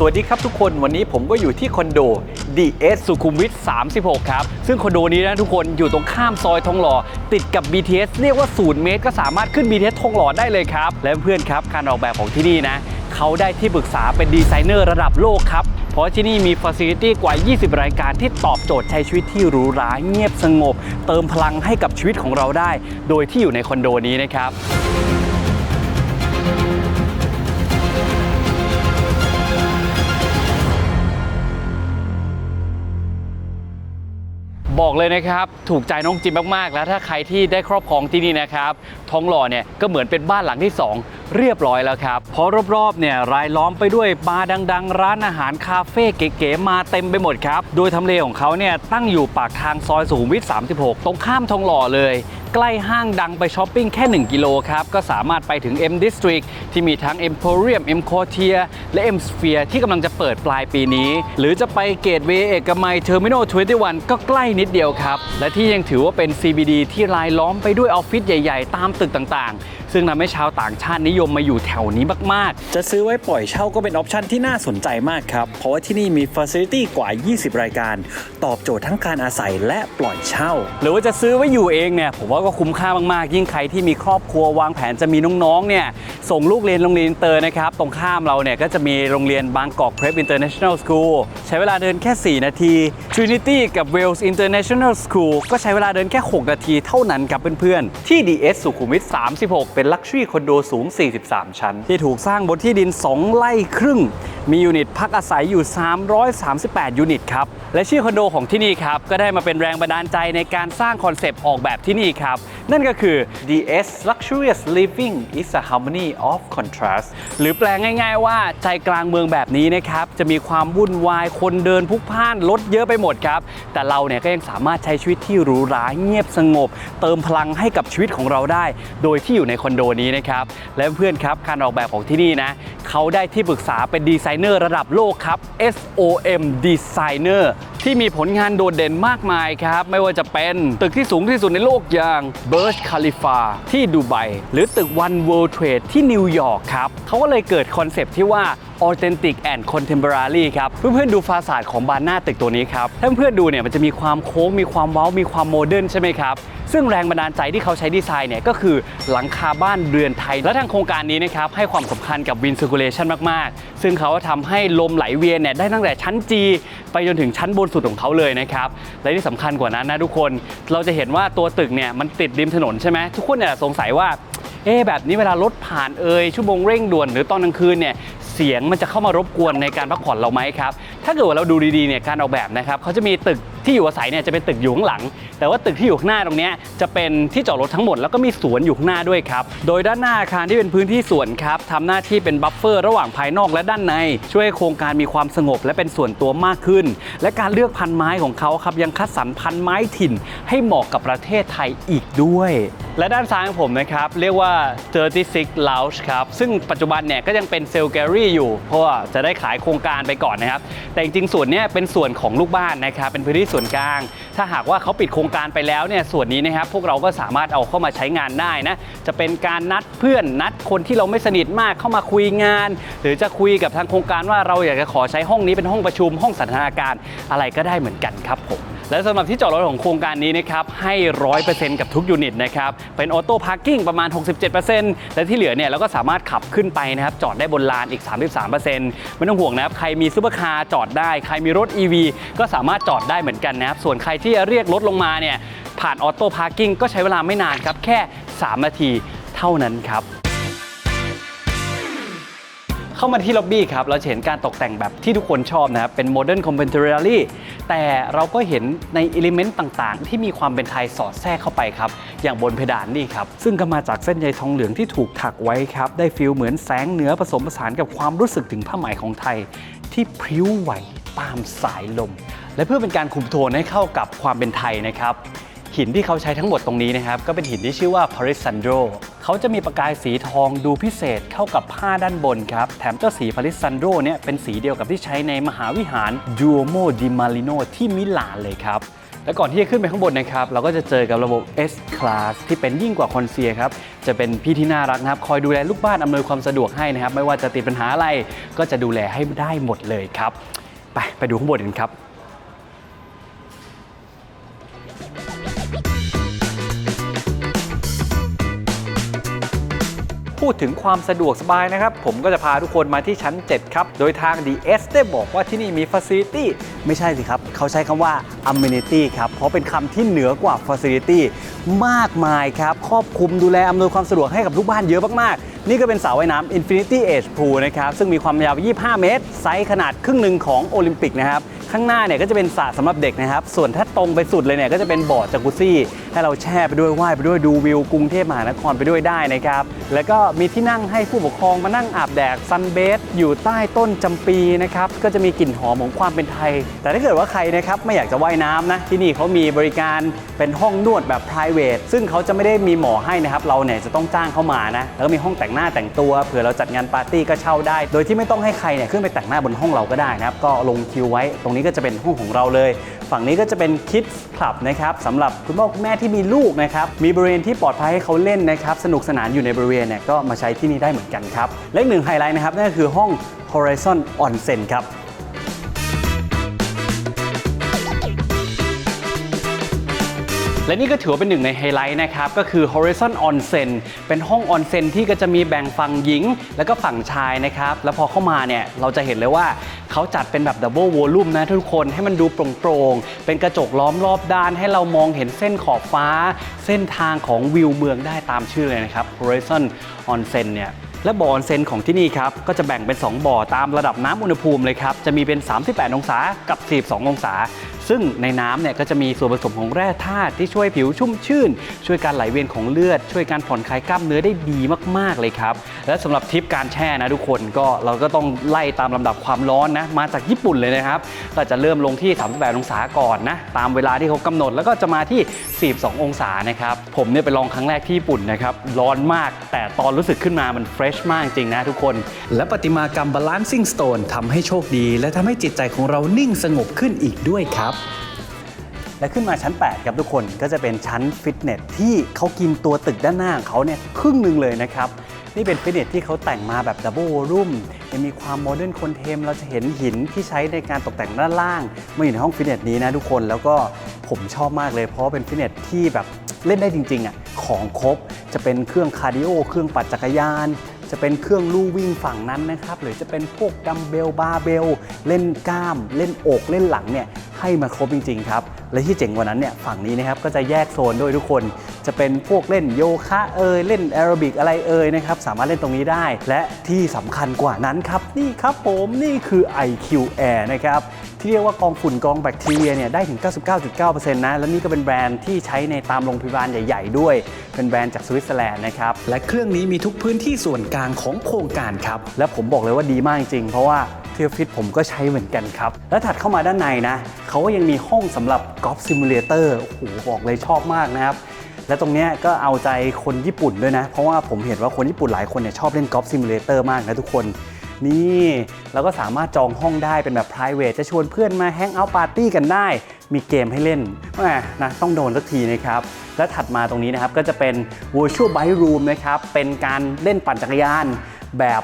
สวัสดีครับทุกคนวันนี้ผมก็อยู่ที่คอนโด DS สุขุมวิท 36 ครับ ซึ่งคอนโดนี้นะทุกคนอยู่ตรงข้ามซอยทองหล่อ ติดกับ BTS เรียกว่า 0 เมตร ก็สามารถขึ้น BTS ทองหล่อได้เลยครับ และเพื่อนครับการออกแบบของที่นี่นะเขาได้ที่ปรึกษาเป็นดีไซเนอร์ระดับโลกครับ เพราะที่นี่มีฟ a ซิลิตี้กว่า 20 รายการที่ตอบโจทย์ใช้ชีวิตที่หรูหราเงียบสงบ เติมพลังให้กับชีวิตของเราได้ โดยที่อยู่ในคอนโดนี้นะครับ บอกเลยนะครับ ถูกใจน้องจิมมากๆ แล้วถ้าใครที่ได้ครอบครองที่นี่นะครับทองหล่อเนี่ยก็เหมือนเป็นบ้านหลังที่ 2 เรียบร้อยแล้วครับเพราะรอบๆเนี่ยรายล้อมไปด้วยบาร์ดังๆ ร้านอาหารคาเฟ่เก๋ๆมาเต็มไปหมดครับโดยทำเลของเขาเนี่ยตั้งอยู่ปากทางซอยสุขุมวิท 36 ตรงข้ามทองหล่อเลย ใกล้ห้างดังไปช้อปปิ้งแค่ 1 กิโลครับ ก็สามารถไปถึง M District ที่มีทั้ง Emporium M Quartier และ M Sphere ที่กำลังจะเปิดปลายปีนี้ หรือจะไปเกตเวย์เอกมัย Terminal 21 ก็ใกล้นิดเดียวครับ และที่ยังถือว่าเป็น CBD ที่รายล้อมไปด้วยออฟฟิศใหญ่ ๆ ตามตึกต่างๆซึ่งทำให้ชาวต่างชาตินิยมมาอยู่แถวนี้มากๆ จะซื้อไว้ปล่อยเช่าก็เป็นออปชันที่น่าสนใจมากครับ เพราะว่าที่นี่มีฟ a ซิลิตี้กว่า 20 รายการ ตอบโจทย์ทั้งการอาศัยและปล่อยเช่า หรือว่าจะซื้อไว้อยู่เองเนี่ยผมว่าก็คุ้มค่ามากๆ ยิ่งใครที่มีครอบครัววางแผนจะมีน้องๆเนี่ยส่งลูกเรียนโรงเรียนอินเตอร์นะครับตรงข้ามเราเนี่ยก็จะมีโรงเรียนบางกอก Prep International School ใช้เวลาเดินแค่ 4 นาที Trinity กับ Wales International School ก็ใช้เวลาเดินแค่ 6 นาทีเท่านั้นครับเพื่อนๆที่ DS สุขุมวิท 36เป็น Luxury คอนโดสูง 43 ชั้น ที่ถูกสร้างบนที่ดิน 2 ไร่ครึ่ง มียูนิตพักอาศัยอยู่ 338 ยูนิตครับ และชื่อคอนโดของที่นี่ครับ ก็ได้มาเป็นแรงบันดาลใจในการสร้างคอนเซปต์ออกแบบที่นี่ครับ นั่นก็คือ DS Luxurious Living is a harmony of contrast หรือแปลง่าย ๆ ว่าใจกลางเมืองแบบนี้นะครับ จะมีความวุ่นวายคนเดินพลุกพล่านรถเยอะไปหมดครับ แต่เราเนี่ยก็ยังสามารถใช้ชีวิตที่หรูหราเงียบสงบ เติมพลังให้กับชีวิตของเราได้ โดยที่อยู่ในคอนอนโดนี้นะครับ และเพื่อนครับการออกแบบของที่นี่นะเขาได้ที่ปรึกษาเป็นดีไซเนอร์ระดับโลกครับ SOM Designer ที่มีผลงานโดดเด่นมากมายครับ ไม่ว่าจะเป็นตึกที่สูงที่สุดในโลกอย่าง Burj Khalifa ที่ดูไบหรือตึก One World Trade ที่นิวยอร์กครับเขาก็เลยเกิดคอนเซปต์ที่ว่า Authentic and Contemporary ครับเพื่อนๆดูฟาสาดของบานหน้าตึกตัวนี้ครับถ้าเพื่อนๆดูเนี่ยมันจะมีความโค้งมีความเว้ามีความโมเดิร์นใช่ไหมครับซึ่งแรงบันดาลใจที่เขาใช้ดีไซน์เนี่ยก็คือหลังคาบ้านเรือนไทย และทางโครงการนี้นะครับให้ความสำคัญกับ Wind Circulation มากๆ ซึ่งเขาทำให้ลมไหลเวียนเนี่ยได้ตั้งแต่ชั้น G ไปจนถึงชั้นบนสุดของเขาเลยนะครับและที่สำคัญกว่านั้นนะทุกคน เราจะเห็นว่าตัวตึกเนี่ยมันติดริมถนนใช่ไหมทุกคนเนี่ยสงสัยว่าเอ๊แบบนี้เวลารถผ่านเอ่ยชั่วโมงเร่งด่วนหรือตอนกลางคืนเนี่ย เสียงมันจะเข้ามารบกวนในการพักผ่อนเราไหมครับ ถ้าเกิดว่าเราดูดีๆเนี่ยการออกแบบนะครับเขาจะมีตึกที่อยู่อาศัยเนี่ยจะเป็นตึกอยู่ข้างหลัง แต่ว่าตึกที่อยู่ข้างหน้าตรงนี้จะเป็นที่จอดรถทั้งหมดแล้วก็มีสวนอยู่ข้างหน้าด้วยครับ โดยด้านหน้าอาคารที่เป็นพื้นที่สวนครับทำหน้าที่เป็นบัฟเฟอร์ระหว่างภายนอกและด้านใน ช่วยให้โครงการมีความสงบและเป็นส่วนตัวมากขึ้น และการเลือกพันไม้ของเขาครับยังคัดสรรพันไม้ถิ่น ให้เหมาะกับประเทศไทยอีกด้วย และด้านซ้ายของผมนะครับเรียกว่า 36 Lounge ครับซึ่งปัจจุบันเนี่ยก็ยังเป็นเซลล์แกลลี่อยู่ เพราะว่าจะได้ขายโครงการไปก่อนนะครับแต่จริงๆส่วนเนี้ยเป็นส่วนของลูกบ้านนะครับเป็นพื้นที่ส่วนกลาง ถ้าหากว่าเขาปิดโครงการไปแล้วเนี่ยส่วนนี้นะครับพวกเราก็สามารถเอาเข้ามาใช้งานได้นะจะเป็นการนัดเพื่อนนัดคนที่เราไม่สนิทมากเข้ามาคุยงาน หรือจะคุยกับทางโครงการว่าเราอยากจะขอใช้ห้องนี้เป็นห้องประชุมห้องสันทนาการอะไรก็ได้เหมือนกันครับผม และสำหรับที่จอดรถของโครงการนี้นะครับให้ร้อยเปอร์เซ็นต์กับทุกยูนิตนะครับเป็นออโต้พาร์กิ้งประมาณ 67%และที่เหลือเนี่ยเราก็สามารถขับขึ้นไปนะครับจอดได้บนลานอีก 33%ไม่ต้องห่วงนะครับใครมีซูเปอร์คาร์จอดได้ ใครมีรถ EV ก็สามารถจอดได้เหมือนกันนะครับส่วนใครที่จะเรียกรถลงมาเนี่ยผ่านออโต้พาร์กิ้งก็ใช้เวลาไม่นานครับแค่ 3 นาทีเท่านั้นครับเข้ามาที่ล็อบบี้ครับ เราเห็นการตกแต่งแบบที่ทุกคนชอบนะครับ เป็นโมเดิร์นคอมเพนเทอร์รี่ แต่เราก็เห็นในอิเลเมนต์ต่างๆ ที่มีความเป็นไทยสอดแทรกเข้าไปครับ อย่างบนเพดานนี่ครับ ซึ่งก็มาจากเส้นใยทองเหลืองที่ถูกถักไว้ครับ ได้ฟิลเหมือนแสงเหนือผสมผสานกับความรู้สึกถึงผ้าไหมของไทย ที่พริ้วไหวตามสายลม และเพื่อเป็นการคุมโทนให้เข้ากับความเป็นไทยนะครับ หินที่เขาใช้ทั้งหมดตรงนี้นะครับ ก็เป็นหินที่ชื่อว่า Parisandro เขาจะมีประกายสีทองดูพิเศษเข้ากับผ้าด้านบนครับ แถมเจ้าสี Parisandro เนี่ยเป็นสีเดียวกับที่ใช้ในมหาวิหาร Duomo di Marino ที่มิลานเลยครับและก่อนที่จะขึ้นไปข้างบนนะครับ เราก็จะเจอกับระบบ S Class ที่เป็นยิ่งกว่าคอนเซียครับ จะเป็นพี่ที่น่ารักนะครับ คอยดูแลลูกบ้านอำนวยความสะดวกให้นะครับ ไม่ว่าจะติดปัญหาอะไร ก็จะดูแลให้ได้หมดเลยครับ ไปไปดูข้างบนกันครับ พูดถึงความสะดวกสบายนะครับ ผมก็จะพาทุกคนมาที่ชั้น 7 ครับ โดยทาง DS ได้บอกว่าที่นี่มี Facility ไม่ใช่สิครับ เขาใช้คำว่า Amenity ครับ เพราะเป็นคำที่เหนือกว่า Facility มากมายครับ ครอบคลุมดูแลอำนวยความสะดวกให้กับลูกบ้านเยอะมากๆ นี่ก็เป็นสระว่ายน้ำ Infinity Edge Pool นะครับ ซึ่งมีความยาว 25 เมตร ไซส์ขนาดครึ่งหนึ่งของโอลิมปิกนะครับ ข้างหน้าเนี่ยก็จะเป็นสระสำหรับเด็กนะครับ ส่วนถ้าตรงไปสุดเลยเนี่ยก็จะเป็นบ่อจากุซี่ ให้เราแช่ไปด้วยว่ายไปด้วยดูวิวกรุงเทพมหานครไปด้วยได้นะครับ แล้วก็มีที่นั่งให้ผู้ปกครองมานั่งอาบแดดซันเบสอยู่ใต้ต้นจำปีนะครับก็จะมีกลิ่นหอมของความเป็นไทย แต่ถ้าเกิดว่าใครนะครับไม่อยากจะว่ายน้ำนะที่นี่เขามีบริการเป็นห้องนวดแบบ p r i v a t ซึ่งเขาจะไม่ได้มีหมอให้นะครับเราเนี่ยจะต้องจ้างเข้ามานะแล้วก็มีห้องแต่งหน้าแต่งตัวเผื่อเราจัดงานปาร์ตี้ก็เช่าได้ โดยที่ไม่ต้องให้ใครเนี่ยขึ้นไปแต่งหน้าบนห้องเราก็ได้นะครับก็ลงคิวไว้ ตรงนี้ก็จะเป็นห้องของเราเลย ฝั่งนี้ก็จะเป็น Kids Club นะครับสำหรับคุณพ่อคุณแม่ที่มีลูกนะครับมีบริเวณที่ปลอดภัยให้เขาเล่นนะครับสนุกสนานอยู่ในบริเวณเนี่ยก็มาใช้ที่นี่ได้เหมือนกันครับและหนึ่งไฮไลท์นะครับนั่นก็คือห้อง Horizon Onsen ครับและนี่ก็ถือว่าเป็นหนึ่งในไฮไลท์นะครับ ก็คือ Horizon Onsen เป็นห้องออนเซ็นที่ก็จะมีแบ่งฝั่งหญิง แล้วก็ฝั่งชายนะครับ แล้วพอเข้ามาเนี่ย เราจะเห็นเลยว่า เขาจัดเป็นแบบดับเบิลวอลลุ่มนะทุกคนให้มันดูโปร่งๆเป็นกระจกล้อมรอบด้าน ให้เรามองเห็นเส้นขอบฟ้า เส้นทางของวิวเมืองได้ตามชื่อเลยนะครับ Horizon Onsen เนี่ยและบ่อออนเซ็นของที่นี่ครับ ก็จะแบ่งเป็น 2 บ่อตามระดับน้ำอุณหภูมิเลยครับ จะมีเป็น 38 องศากับ 42 องศา ซึ่งในน้ำเนี่ยก็จะมีส่วนผสมของแร่ธาตุที่ช่วยผิวชุ่มชื่น ช่วยการไหลเวียนของเลือด ช่วยการผ่อนคลายกล้ามเนื้อได้ดีมาก ๆ เลยครับ และสำหรับทริปการแช่นะทุกคนก็เราก็ต้องไล่ตามลำดับความร้อนนะมาจากญี่ปุ่นเลยนะครับ ก็จะเริ่มลงที่ 38 องศาก่อนนะตามเวลาที่เขากำหนด แล้วก็จะมาที่ 42 องศานะครับผมเนี่ยไปลองครั้งแรกที่ญี่ปุ่นนะครับร้อนมาก แต่ตอนรู้สึกขึ้นมามันเฟรชมากจริงนะทุกคน และประติมากรรม Balancing Stone ทำให้โชคดี และทำให้จิตใจของเรานิ่งสงบขึ้นอีกด้วยครับและขึ้นมาชั้น 8 ครับทุกคนก็จะเป็นชั้นฟิตเนสที่เขากินตัวตึกด้านหน้าของเขาเนี่ยครึ่งหนึ่งเลยนะครับ นี่เป็นฟิตเนสที่เขาแต่งมาแบบดับเบิลวอลุ่มยังมีความโมเดิร์นคอนเทมเราจะเห็นหินที่ใช้ในการตกแต่งด้านล่างมาอยู่ในห้องฟิตเนสนี้นะทุกคนแล้วก็ผมชอบมากเลย เพราะเป็นฟิตเนสที่แบบเล่นได้จริงๆอะของครบจะเป็นเครื่องคาร์ดิโอเครื่องปั่นจักรยาน จะเป็นเครื่องลู่วิ่งฝั่งนั้นนะครับ หรือจะเป็นพวกดัมเบลบาร์เบล เล่นกล้าม เล่นอกเล่นหลังเนี่ยให้มาครบจริง ๆ ครับ และที่เจ๋งกว่านั้นเนี่ยฝั่งนี้นะครับก็จะแยกโซนด้วยทุกคน จะเป็นพวกเล่นโยคะเอยเล่นแอโรบิกอะไรเอยนะครับสามารถเล่นตรงนี้ได้ และที่สำคัญกว่านั้นครับนี่ครับผมนี่คือ IQ Air นะครับ ที่เรียกว่ากองฝุ่นกองแบคทีเรียเนี่ยได้ถึง 99.9%นะ และนี่ก็เป็นแบรนด์ที่ใช้ในตามโรงพยาบาลใหญ่ๆ ด้วย เป็นแบรนด์จากสวิตเซอร์แลนด์นะครับ และเครื่องนี้มีทุกพื้นที่ส่วนกลางของโครงการครับ และผมบอกเลยว่าดีมากจริงๆเพราะว่าเทียฟิตผมก็ใช้เหมือนกันครับ และถัดเข้ามาด้านในนะเขาก็ยังมีห้องสำหรับกอล์ฟซิมูเลเตอร์โอ้โหบอกเลยชอบมากนะครับและตรงเนี้ยก็เอาใจคนญี่ปุ่นด้วยนะ เพราะว่าผมเห็นว่าคนญี่ปุ่นหลายคนเนี่ยชอบเล่นกอล์ฟซิมูเลเตอร์มากนะทุกคน นี่เราก็สามารถจองห้องได้เป็นแบบ p r i v a t จะชวนเพื่อนมาแฮงเอาท์ปาร์ตี้กันได้ มีเกมให้เล่นแหมนะต้องโดนสักทีนะครับและถัดมาตรงนี้นะครับก็จะเป็น virtual bike room นะครับเป็นการเล่นปั่นจักรยานแบบ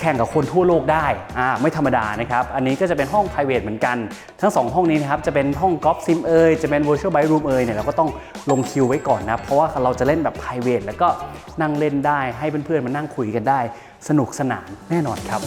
แข่งกับคนทั่วโลกได้ อ่า ไม่ธรรมดานะครับ อันนี้ก็จะเป็นห้อง p r i v a t เหมือนกัน ทั้ง 2 ห้องนี้นะครับ จะเป็นห้องกอล์ฟซิมเอย จะเป็น virtual bike room เอยเนี่ย เราก็ต้องลงคิวไว้ก่อนนะ เพราะว่าเราจะเล่นแบบ p r i v a t แล้วก็นั่งเล่นได้ ให้เพื่อนๆมานั่งคุยกันได้ สนุกสนานแน่นอนครับ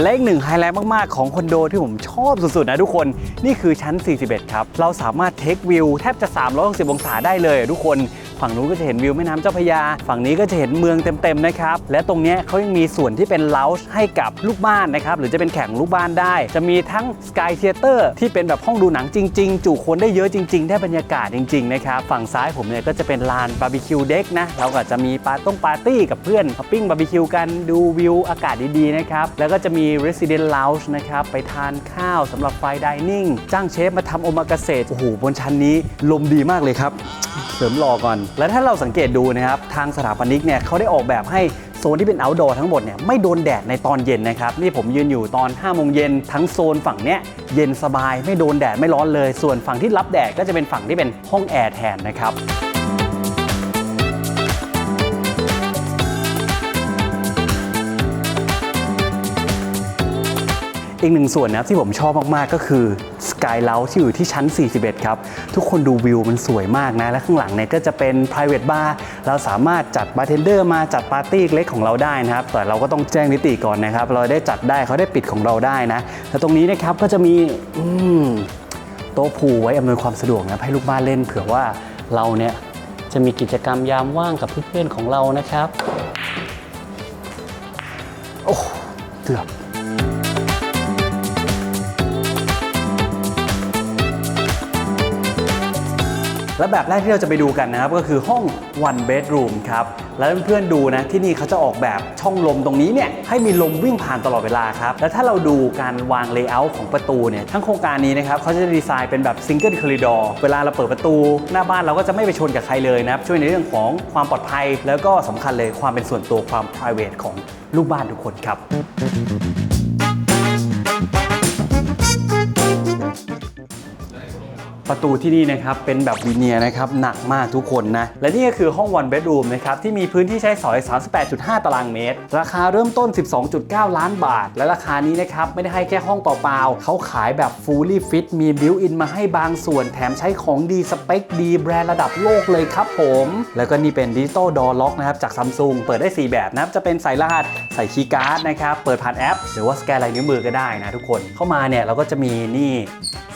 และอีกหนึ่งไฮไลท์มาก ๆ ของคอนโดที่ผมชอบสุด ๆ นะทุกคน นี่คือชั้น 41 ครับ เราสามารถเทควิวแทบจะ 360 องศาได้เลยทุกคน ฝั่งนู้นก็จะเห็นวิวแม่น้ำเจ้าพระยา ฝั่งนี้ก็จะเห็นเมืองเต็มๆนะครับ และตรงนี้เขายังมีส่วนที่เป็นเลาส์ให้กับลูกบ้านนะครับ หรือจะเป็นแข่งลูกบ้านได้ จะมีทั้งสกายเทเตอร์ที่เป็นแบบห้องดูหนังจริง ๆ จุคนได้เยอะจริง ๆ ได้บรรยากาศจริงๆนะครับ ฝั่งซ้ายผมเนี่ยก็จะเป็นลานบาร์บีคิวเด็กนะ เราก็จะมีปาร์ต้งปาร์ตี้กับเพื่อนปิ้งบาร์บีคิวกันดูวิวอากาศดีๆนะครับ แล้วก็จะมี Resident Lounge นะครับ ไปทานข้าวสำหรับไฟดิเนิ่งจ้างเชฟมาทำโอมากาเสะโอ้โหบนชั้นนี้ลมดีมากเลยครับ เสริมรอก่อนและถ้าเราสังเกตดูนะครับทางสถาปนิกเนี่ยเขาได้ออกแบบให้โซนที่เป็น outdoor ทั้งหมดเนี่ยไม่โดนแดดในตอนเย็นนะครับ นี่ผมยืนอยู่ตอน5โมงเย็นทั้งโซนฝั่งเนี้ยเย็นสบายไม่โดนแดดไม่ร้อนเลย ส่วนฝั่งที่รับแดดก็จะเป็นฝั่งที่เป็นห้องแอร์แทนนะครับอีกหนึ่งส่วนนะครับที่ผมชอบมาก ๆ ก็คือ กายเล u ที่อยู่ที่ชั้น 41 ครับ ทุกคนดูวิวมันสวยมากนะ และข้างหลังเนี่ยก็จะเป็น private bar เราสามารถจัดบาร์เทนเดอร์มาจัดปาร์ตี้เล็กของเราได้นะครับ แต่เราก็ต้องแจ้งนิติก่อนนะครับ เราได้จัดได้เขาได้ปิดของเราได้นะ แล้วตรงนี้นะครับก็จะมีอมโต๊ะพูไว้อำนวยความสะดวกนะให้ลูกบ้านเล่นเผื่อว่าเราเนี่ยจะมีกิจกรรมยามว่างกับเพื่อนๆของเรานะครับ โอ้เกือบ และแบบแรกที่เราจะไปดูกันนะครับก็คือห้อง one bedroom ครับ แล้วเพื่อนๆดูนะที่นี่เขาจะออกแบบช่องลมตรงนี้เนี่ยให้มีลมวิ่งผ่านตลอดเวลาครับ แล้วถ้าเราดูการวางเลเยอร์ของประตูเนี่ยทั้งโครงการนี้นะครับเขาจะดีไซน์เป็นแบบ single corridor เวลาเราเปิดประตู หน้าบ้านเราก็จะไม่ไปชนกับใครเลยนะครับช่วยในเรื่องของความปลอดภัย แล้วก็สำคัญเลยความเป็นส่วนตัวความ private ของลูกบ้านทุกคนครับ ประตูที่นี่นะครับเป็นแบบวีเนียนะครับหนักมากทุกคนนะ และนี่ก็คือห้อง one bedroom นะครับที่มีพื้นที่ใช้สอย 38.5 ตารางเมตร ราคาเริ่มต้น 12.9 ล้านบาท และราคานี้นะครับไม่ได้ให้แค่ห้องเปล่าๆเขาขายแบบ fully fit มี built in มาให้บางส่วนแถมใช้ของดีสเปคดีแบรนด์ระดับโลกเลยครับผม แล้วก็นี่เป็นดิจิตอลดอล็อกนะครับจากซัมซุงเปิดได้ 4 แบบนะครับจะเป็นใส่รหัสใส่คีย์การ์ดนะครับเปิดผ่านแอป หรือว่าสแกนลายนิ้วมือก็ได้นะทุกคนเข้ามาเนี่ยเราก็จะมีนี่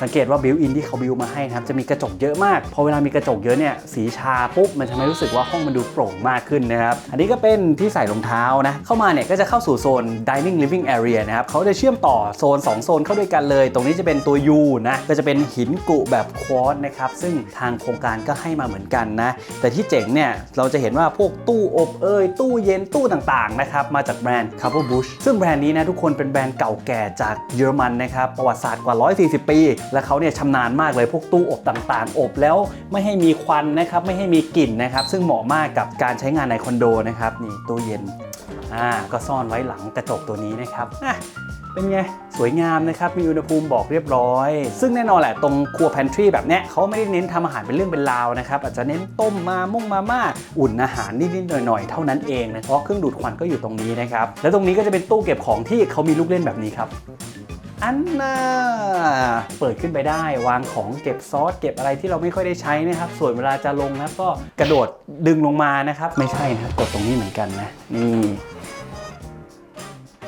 สังเกตว่าบิวอินที่เขาบิวมาให้ครับจะมีกระจกเยอะมาก พอเวลามีกระจกเยอะเนี่ยสีชาปุ๊บมันทำให้รู้สึกว่าห้องมันดูโปร่งมากขึ้นนะครับอันนี้ก็เป็นที่ใส่รองเท้านะเข้ามาเนี่ยก็จะเข้าสู่โซน dining living area นะครับเขาจะเชื่อมต่อโซน 2 โซนเข้าด้วยกันเลย ตรงนี้จะเป็นตัว U นะก็จะเป็นหินกุแบบควอตนะครับซึ่งทางโครงการก็ให้มาเหมือนกันนะแต่ที่เจ๋งเนี่ยเราจะเห็นว่าพวกตู้อบเอ่ยตู้เย็นตู้ต่างๆนะครับมาจากแบรนด์ Cover Bush ซึ่งแบรนด์นี้นะทุกคนเป็นแบรนด์เก่าแก่จากเยอรมันนะครับประวัติศาสตร์กว่า 140 ปี และเขาเนี่ยชำนาญมากเลยพวกตู้อบต่างๆ อบแล้วไม่ให้มีควันนะครับไม่ให้มีกลิ่นนะครับ ซึ่งเหมาะมากกับการใช้งานในคอนโดนะครับนี่ตู้เย็นอ่าก็ซ่อนไว้หลังกระจกตัวนี้นะครับอะเป็นไง สวยงามนะครับ มีอุณหภูมิบอกเรียบร้อย ซึ่งแน่นอนแหละตรงครัวแพนทรีแบบเนี้ยเขาไม่ได้เน้นทำอาหารเป็นเรื่องเป็นราวนะครับ อาจจะเน้นต้มมาม่งมาม่าอุ่นอาหารนิดๆหน่อยๆ เท่านั้นเองนะเพราะเครื่องดูดควันก็อยู่ตรงนี้นะครับ แล้วตรงนี้ก็จะเป็นตู้เก็บของที่เขามีลูกเล่นแบบนี้ครับ อันน่าเปิดขึ้นไปได้วางของเก็บซอสเก็บอะไรที่เราไม่ค่อยได้ใช้นะครับ ส่วนเวลาจะลงนะก็กระโดดดึงลงมานะครับ ไม่ใช่นะครับกดตรงนี้เหมือนกันนะนี่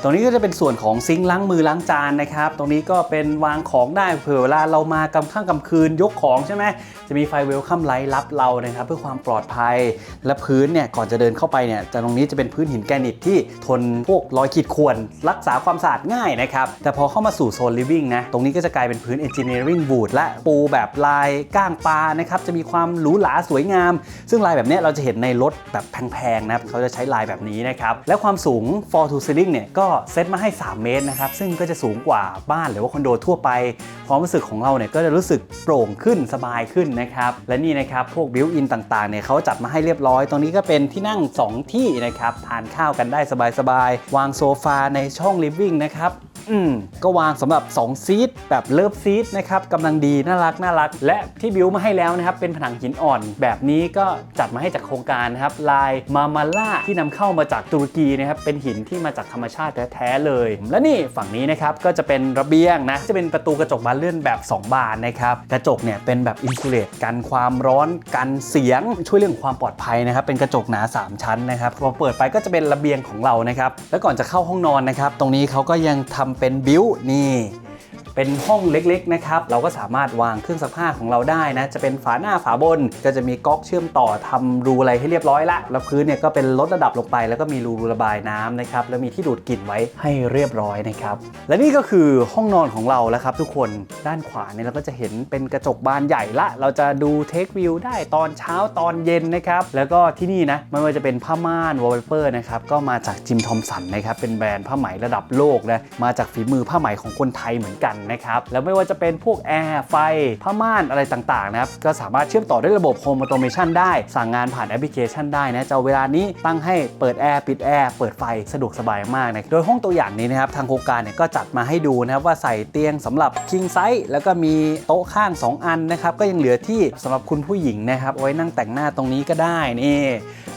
ตรงนี้ก็จะเป็นส่วนของซิงค์ล้างมือล้างจานนะครับ ตรงนี้ก็เป็นวางของได้เผื่อเวลาเรามากำข้างกำคืนยกของใช่ไหมจะมีไฟเวลคัมไลท์รับเรานะครับ เพื่อความปลอดภัย และพื้นเนี่ยก่อนจะเดินเข้าไปเนี่ยจะตรงนี้จะเป็นพื้นหินแกรนิตที่ทนพวกรอยขีดข่วนรักษาความสะอาดง่ายนะครับ แต่พอเข้ามาสู่โซนลิฟวิ่งนะตรงนี้ก็จะกลายเป็นพื้น engineering wood และปูแบบลายก้างปลานะครับจะมีความหรูหราสวยงาม ซึ่งลายแบบเนี้ยเราจะเห็นในรถแบบแพงๆนะเขาจะใช้ลายแบบนี้นะครับและความสูง for to ceiling เนี่ยก็เซตมาให้ 3 เมตรนะครับ ซึ่งก็จะสูงกว่าบ้านหรือว่าคอนโดทั่วไป ความรู้สึกของเราเนี่ยก็จะรู้สึกโปร่งขึ้นสบายขึ้นนะครับ และนี่นะครับ พวกบิวอินต่างๆเนี่ยเขาจัดมาให้เรียบร้อย ตรงนี้ก็เป็นที่นั่ง 2 ที่นะครับ ทานข้าวกันได้สบายๆ วางโซฟาในช่องลิฟวิ่งนะครับ อืมก็วางสำหรับ 2 ซีทแบบเลิฟซีทนะครับกำลังดีน่ารักน่ารัก และที่บิวมาให้แล้วนะครับเป็นผนังหินอ่อน แบบนี้ก็จัดมาให้จากโครงการนะครับลายมามาล่าที่นำเข้ามาจากตุรกีนะครับเป็นหินที่มาจากธรรมชาติแท้ๆเลย และนี่ฝั่งนี้นะครับก็จะเป็นระเบียงนะจะเป็นประตูกระจกบานเลื่อนแบบ 2 บานนะครับกระจกเนี่ยเป็นแบบอินซูเลตกันความร้อนกันเสียงช่วยเรื่องความปลอดภัยนะครับเป็นกระจกหนา 3 ชั้นนะครับพอเปิดไปก็จะเป็นระเบียงของเรานะครับแล้วก่อนจะเข้าห้องนอนนะครับตรงนี้เขาก็ยังทำเป็นบิวนี่ เป็นห้องเล็กๆนะครับเราก็สามารถวางเครื่องซักผ้าของเราได้นะจะเป็นฝาหน้าฝาบน ก็จะมีก๊อกเชื่อมต่อทำรูอะไรให้เรียบร้อยละแล้วพื้นเนี่ยก็เป็นลดระดับลงไป แล้วก็มีรูระบายน้ำนะครับแล้วมีที่ดูดกลิ่นไว้ให้เรียบร้อยนะครับและนี่ก็คือห้องนอนของเราแล้วครับทุกคนด้านขวาเนี่ยเราก็จะเห็นเป็นกระจกบานใหญ่ละ เราจะดูเทควิวได้ตอนเช้าตอนเย็นนะครับแล้วก็ที่นี่นะไม่ว่าจะเป็นผ้าม่านวอลเปเปอร์นะครับก็มาจากจิมทอมสันนะครับเป็นแบรนด์ผ้าไหมระดับโลกนะมาจากฝีมือผ้าไหมของคนไทยเหมือนกันนะครับ แล้วไม่ว่าจะเป็นพวกแอร์ ไฟ ผ้าม่านอะไรต่างๆนะครับ ก็สามารถเชื่อมต่อด้วยระบบ Home Automation ได้ สั่งงานผ่านแอปพลิเคชันได้นะจะเอาเวลานี้ตั้งให้เปิดแอร์ ปิดแอร์ เปิดไฟสะดวกสบายมากนะโดยห้องตัวอย่างนี้นะครับ ทางโครงการเนี่ยก็จัดมาให้ดูนะครับว่าใส่เตียงสำหรับ king size แล้วก็มีโต๊ะข้าง 2 อันนะครับ ก็ยังเหลือที่สำหรับคุณผู้หญิงนะครับเอาไว้นั่งแต่งหน้าตรงนี้ก็ได้นี่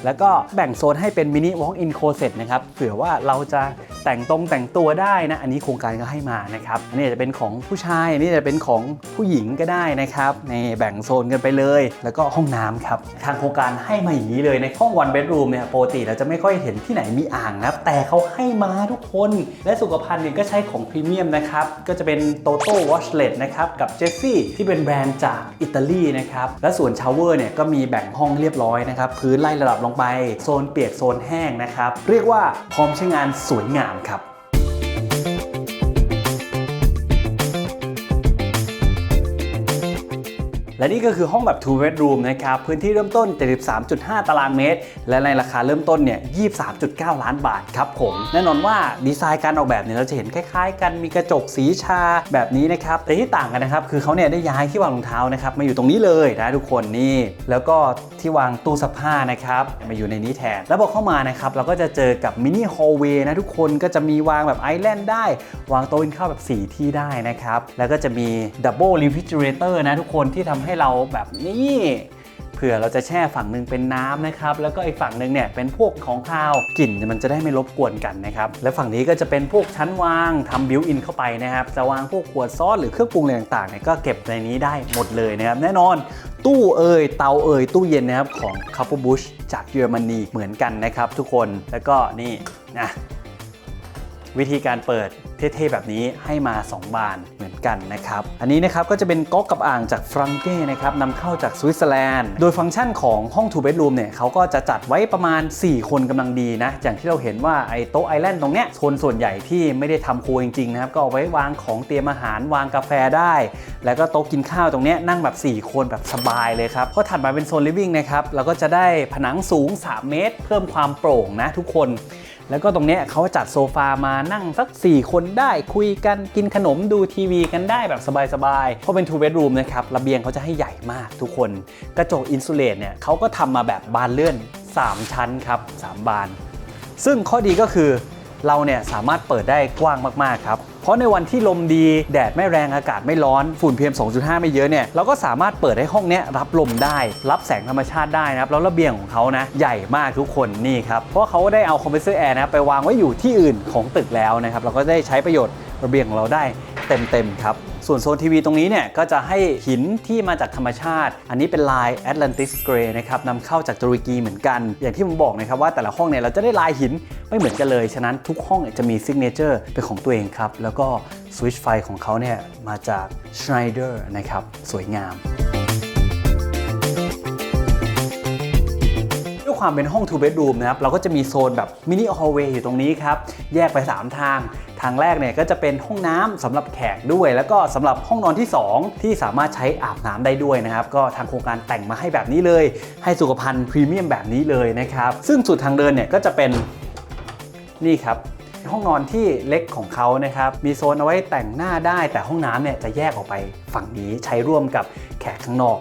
แล้วก็แบ่งโซนให้เป็นมินิ walk-in closet นะครับเผื่อว่าเราจะแต่งตรงแต่งตัวได้นะ อันนี้โครงการก็ให้มานะครับ อันนี้จะเป็นของผู้ชายนนี้จะเป็นของผู้หญิงก็ได้นะครับในแบ่งโซนกันไปเลย แล้วก็ห้องน้ำครับ ทางโครงการให้มาอย่างนี้เลยในห้อง one bedroom เนี่ยปกติเราจะไม่ค่อยเห็นที่ไหนมีอ่างนะครับ แต่เขาให้มาทุกคน และสุขภัณฑ์เนี่ยก็ใช้ของพรีเมียมนะครับ ก็จะเป็น Toto Washlet นะครับ กับ Jessie ที่เป็นแบรนด์จากอิตาลีนะครับ และส่วนชาวเวอร์เนี่ยก็มีแบ่งห้องเรียบร้อยนะครับ พื้นไล่ระดับลงไป โซนเปียกโซนแห้งนะครับ เรียกว่าพร้อมใช้งานสวยงามครับ และนี่ก็คือห้องแบบ two bedroom นะครับ พื้นที่เริ่มต้น 73.5 ตารางเมตร และในราคาเริ่มต้นเนี่ย 23.9 ล้านบาทครับผม แน่นอนว่าดีไซน์การออกแบบเนี่ยเราจะเห็นคล้ายๆ กันมีกระจกสีชาแบบนี้นะครับ แต่ที่ต่างกันนะครับ คือเขาเนี่ยได้ย้ายที่วางรองเท้านะครับมาอยู่ตรงนี้เลยนะทุกคนนี่ แล้วก็ที่วางตู้ซักผ้านะครับมาอยู่ในนี้แทน แล้วพอเข้ามานะครับเราก็จะเจอกับมินิฮอลเวย์นะทุกคนก็จะมีวางแบบไอแลนด์ได้ วางโต๊ะกินข้าวแบบ 4 ที่ได้นะครับแล้วก็จะมีดับเบิลรีฟิเจเรเตอร์นะทุกคนที่ทำใให้เราแบบนี้เผื่อเราจะแช่ฝั่งหนึ่งเป็นน้ำนะครับ แล้วก็อีกฝั่งหนึ่งเนี่ยเป็นพวกของข้าวกลิ่นมันจะได้ไม่รบกวนกันนะครับ และฝั่งนี้ก็จะเป็นพวกชั้นวางทำบิวอินเข้าไปนะครับ จะวางพวกขวดซอสหรือเครื่องปรุงอะไรต่างๆเนี่ยก็เก็บในนี้ได้หมดเลยนะครับ แน่นอนตู้เอ่ยเตาเอ่ยตู้เย็นนะครับของ c o u p l e Bush จากเยอรมนีเหมือนกันนะครับทุกคนแล้วก็นี่นะ วิธีการเปิดเท่ๆแบบนี้ให้มา 2 บานเหมือนกันนะครับ อันนี้นะครับก็จะเป็นก๊อกกับอ่างจากฟรังเก้นะครับนำเข้าจากสวิตเซอร์แลนด์ โดยฟังก์ชันของห้อง two bedroom เนี่ยเขาก็จะจัดไว้ประมาณ 4 คนกำลังดีนะ อย่างที่เราเห็นว่าไอ้โต๊ะไอแลนด์ตรงเนี้ยโซนส่วนใหญ่ที่ไม่ได้ทำครัวจริงๆนะครับก็เอาไว้วางของเตรียมอาหารวางกาแฟได้ แล้วก็โต๊ะกินข้าวตรงเนี้ยนั่งแบบ 4 คนแบบสบายเลยครับพอถัดมาเป็นโซน living นะครับเราก็จะได้ผนังสูง 3 เมตร เพิ่มความโปร่งนะทุกคน แล้วก็ตรงเนี้ยเขาจัดโซฟามานั่งสัก 4 คนได้คุยกันกินขนมดูทีวีกันได้แบบสบายๆเพราะเป็น two bedroom นะครับระเบียงเขาจะให้ใหญ่มากทุกคน กระจกอินซูเลตเนี่ยเขาก็ทำมาแบบบานเลื่อน 3 ชั้นครับ 3 บาน ซึ่งข้อดีก็คือ เราเนี่ยสามารถเปิดได้กว้างมากๆครับเพราะในวันที่ลมดีแดดไม่แรงอากาศไม่ร้อนฝุ่น PM 2.5 ไม่เยอะเนี่ยเราก็สามารถเปิดให้ห้องเนี้ยรับลมได้ รับแสงธรรมชาติได้นะครับแล้วระเบียงของเขานะใหญ่มากทุกคนนี่ครับเพราะเขาได้เอาคอมเพรสเซอร์แอร์นะไปวางไว้อยู่ที่อื่นของตึกแล้วนะครับเราก็ได้ใช้ประโยชน์ระเบียงของเราได้เต็มๆครับ ส่วนโซนทีวีตรงนี้เนี่ยก็จะให้หินที่มาจากธรรมชาติ อันนี้เป็นลาย Atlantis Grey นะครับนำเข้าจากตุรกีเหมือนกัน อย่างที่ผมบอกนะครับว่าแต่ละห้องเนี่ยเราจะได้ลายหินไม่เหมือนกันเลย ฉะนั้นทุกห้องจะมีซิกเนเจอร์เป็นของตัวเองครับ แล้วก็สวิตช์ไฟของเขาเนี่ยมาจาก Schneider นะครับสวยงาม ความเป็นห้อง two bedroom นะครับเราก็จะมีโซนแบบมินิ hallway อยู่ตรงนี้ครับ แยกไป 3 ทาง ทางแรกเนี่ยก็จะเป็นห้องน้ำสำหรับแขกด้วย แล้วก็สำหรับห้องนอนที่ 2 ที่สามารถใช้อาบน้ำได้ด้วยนะครับ ก็ทางโครงการแต่งมาให้แบบนี้เลย ให้สุขภัณฑ์พรีเมียมแบบนี้เลยนะครับซึ่งสุดทางเดินเนี่ยก็จะเป็นนี่ครับห้องนอนที่เล็กของเขานะครับ มีโซนเอาไว้แต่งหน้าได้ แต่ห้องน้ำเนี่ยจะแยกออกไปฝั่งนี้ใช้ร่วมกับแขกข้างนอก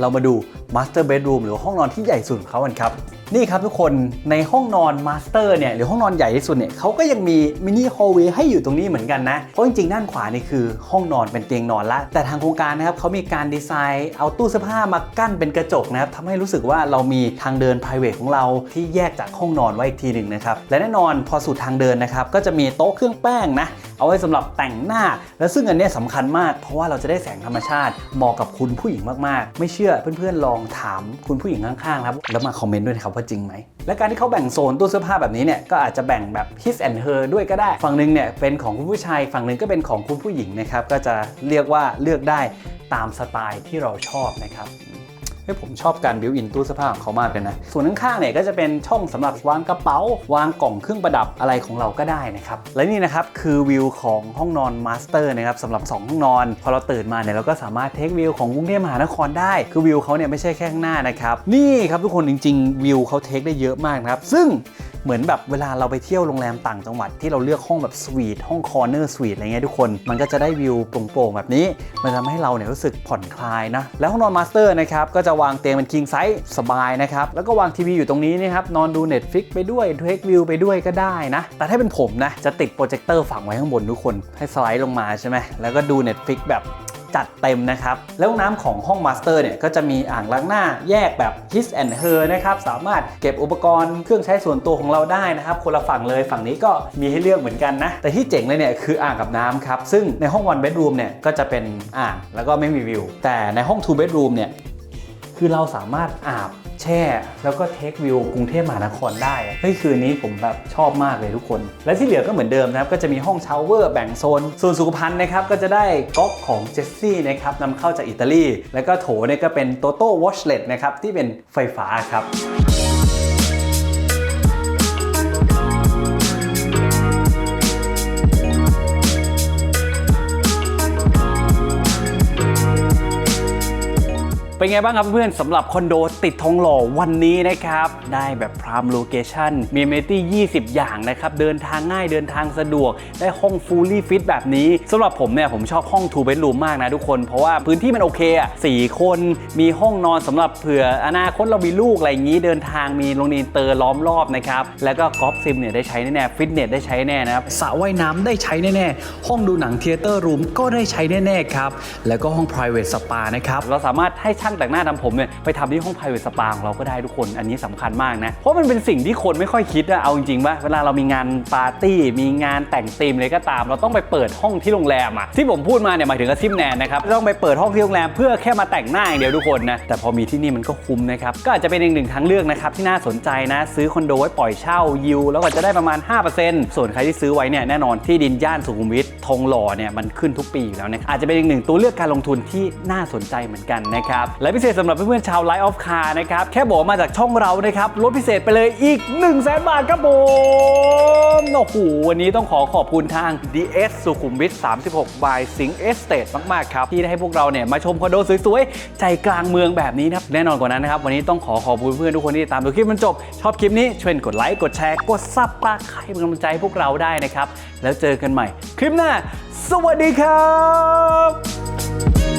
เรามาดู Master Bedroom หรือห้องนอนที่ใหญ่สุดของเขากันครับนี่ครับทุกคนในห้องนอน Master เนี่ยหรือห้องนอนใหญ่ที่สุดเนี่ยเขาก็ยังมีมินิฮอลเวย์ให้อยู่ตรงนี้เหมือนกันนะ เพราะจริงๆ ด้านขวานี่คือห้องนอนเป็นเตียงนอนละ แต่ทางโครงการนะครับเขามีการดีไซน์เอาตู้เสื้อผ้ามากั้นเป็นกระจกนะครับทำให้รู้สึกว่าเรามีทางเดิน p r i v a t ของเราที่แยกจากห้องนอนไว้อีกทีหนึ่งนะครับและแน่นอนพอสุดทางเดินนะครับก็จะมีโต๊ะเครื่องแป้งนะ เอาไว้สำหรับแต่งหน้า และซึ่งอันนี้ยสำคัญมาก เพราะว่าเราจะได้แสงธรรมชาติเหมาะกับคุณผู้หญิงมากๆ ไม่เชื่อเพื่อนๆลองถามคุณผู้หญิงข้างๆครับแล้วมาคอมเมนต์ด้วยนะครับว่าจริงไหมและการที่เขาแบ่งโซนตู้เสื้อผ้าแบบนี้เนี่ยก็อาจจะแบ่งแบบ his and her ด้วยก็ได้ ฝั่งหนึ่งเนี่ยเป็นของคุณผู้ชายฝั่งหนึ่งก็เป็นของคุณผู้หญิงนะครับก็จะเรียกว่าเลือกได้ตามสไตล์ที่เราชอบนะครับ ฮ้ยผมชอบการบิวอินตู้เสื้อผ้าของเขามากเลยนะ ส่วนข้างๆเนี่ยก็จะเป็นช่องสำหรับวางกระเป๋าวางกล่องเครื่องประดับอะไรของเราก็ได้นะครับ และนี่นะครับคือวิวของห้องนอนมาสเตอร์นะครับสำหรับ 2 ห้องนอน พอเราตื่นมาเนี่ยเราก็สามารถเทควิวของกรุงเทพมหานครได้ คือวิวเขาเนี่ยไม่ใช่แค่ข้างหน้านะครับ นี่ครับทุกคนจริง ๆ วิวเขาเทคได้เยอะมากนะครับ ซึ่งเหมือนแบบเวลาเราไปเที่ยวโรงแรมต่างจังหวัดที่เราเลือกห้องแบบสวีทห้องคอร์เนอร์สวีทอะไรเงี้ยทุกคน มันก็จะได้วิวโปร่งๆแบบนี้ มันทำให้เราเนี่ยรู้สึกผ่อนคลายนะ แล้วห้องนอนมาสเตอร์นะครับก็จะวางเตียงเป็นคิงไซส์สบายนะครับ แล้วก็วางทีวีอยู่ตรงนี้นะครับ นอนดู Netflix ไปด้วยเทควิวไปด้วยก็ได้นะ แต่ถ้าเป็นผมนะ จะติดโปรเจคเตอร์ฝังไว้ข้างบนทุกคน ให้สไลด์ลงมาใช่ไหม แล้วก็ดู Netflix แบบจัดเต็มนะครับ แล้วห้องน้ำของห้องมาสเตอร์เนี่ย ก็จะมีอ่างล้างหน้าแยกแบบ his and her นะครับ สามารถเก็บอุปกรณ์เครื่องใช้ส่วนตัวของเราได้นะครับ คนละฝั่งเลยฝั่งนี้ก็มีให้เลือกเหมือนกันนะ แต่ที่เจ๋งเลยเนี่ย คืออ่างกับน้ำครับ ซึ่งในห้อง one bedroom เนี่ย ก็จะเป็นอ่างแล้วก็ไม่มีวิว แต่ในห้อง two bedroom เนี่ย คือเราสามารถอาบแช่ แล้วก็เทควิวกรุงเทพมหานครได้เฮ้ยคืนนี้ผมแบบชอบมากเลยทุกคน และที่เหลือก็เหมือนเดิมนะครับ ก็จะมีห้องชาวเวอร์แบ่งโซน ส่วนสุขภัณฑ์นะครับ ก็จะได้ก๊อกของเจสซี่นะครับนำเข้าจากอิตาลี แล้วก็โถเนี่ยก็เป็นโตโต้วอชเลตนะครับที่เป็นไฟฟ้าครับ เป็นไงบ้างครับเพื่อนๆสำหรับคอนโดติดทองหล่อวันนี้นะครับ ได้แบบพรามโลเคชั่นมีเมตี้ 20 อย่างนะครับ เดินทางง่ายเดินทางสะดวก ได้ห้องฟูลี่ฟิตแบบนี้สำหรับผมเนี่ย ผมชอบห้อง2 bedroom มากนะทุกคน เพราะว่าพื้นที่มันโอเคอะ4คนมีห้องนอนสำหรับเผื่ออนาคตเรามีลูกอะไรอย่างนี้เดินทางมีโรงเรียนเตอร์ล้อมรอบนะครับแล้วก็กอล์ฟซิมเนี่ยได้ใช้แน่ๆฟิตเนสได้ใช้แน่นะครับสระว่ายน้ำได้ใช้แน่ๆห้องดูหนังเทเตอร์รูมก็ได้ใช้แน่ๆครับแล้วก็ห้อง private spa นะครับเราสามารถให้ช่างแต่งหน้าทำผมเนี่ยไปทำที่ห้อง private spa ของเราก็ได้ทุกคน อันนี้สำคัญมากนะ เพราะมันเป็นสิ่งที่คนไม่ค่อยคิดอะเอาจริงๆว่าเวลาเรามีงานปาร์ตี้ มีงานแต่งธีมอะไรก็ตาม เราต้องไปเปิดห้องที่โรงแรมอะที่ผมพูดมาเนี่ยหมายถึงกระซิมแนนนะครับต้องไปเปิดห้องที่โรงแรมเพื่อแค่มาแต่งหน้าอย่างเดียวทุกคนนะแต่พอมีที่นี่มันก็คุ้มนะครับก็อาจจะเป็นอีกหนึ่งทางเลือกนะครับที่น่าสนใจนะซื้อคอนโดไว้ปล่อยเช่ายิวแล้วก็จะได้ประมาณ 5%ส่วนใครที่ซื้อไว้เนี่ยแน่นอนที่ดินย่านสุขุมวิททองหล่อเนี่ยมันขึ้นทุกปีอยู่แล้วนะอาจจะเป็นอีกหนึ่งตัวเลือกการลงทุนที่น่าสนใจเหมือนกันนะครับและพิเศษสำหรับเพื่อนๆชาว Light of Car นะครับ แค่บอกมาจากช่องเรานะครับลดพิเศษไปเลยอีก 1 0 0 0 0แบาทครับผมโอ้โหวันนี้ต้องขอขอบคุณทาง DS สุขุมวิท 36 by Sing Estate มากๆครับ ที่ได้ให้พวกเราเนี่ยมาชมคอนโดสวยๆ ใจกลางเมืองแบบนี้นะครับ แน่นอนกว่านั้นนะครับ วันนี้ต้องขอขอบคุณเพื่อนๆทุกคนที่ตามดูคลิปมันจบ ชอบคลิปนี้ช่วยกดไลค์กดแชร์กดซับปากให้เป็นกำลังใจให้พวกเราได้นะครับแล้วเจอกันใหม่ คลิปหน้า สวัสดีครับ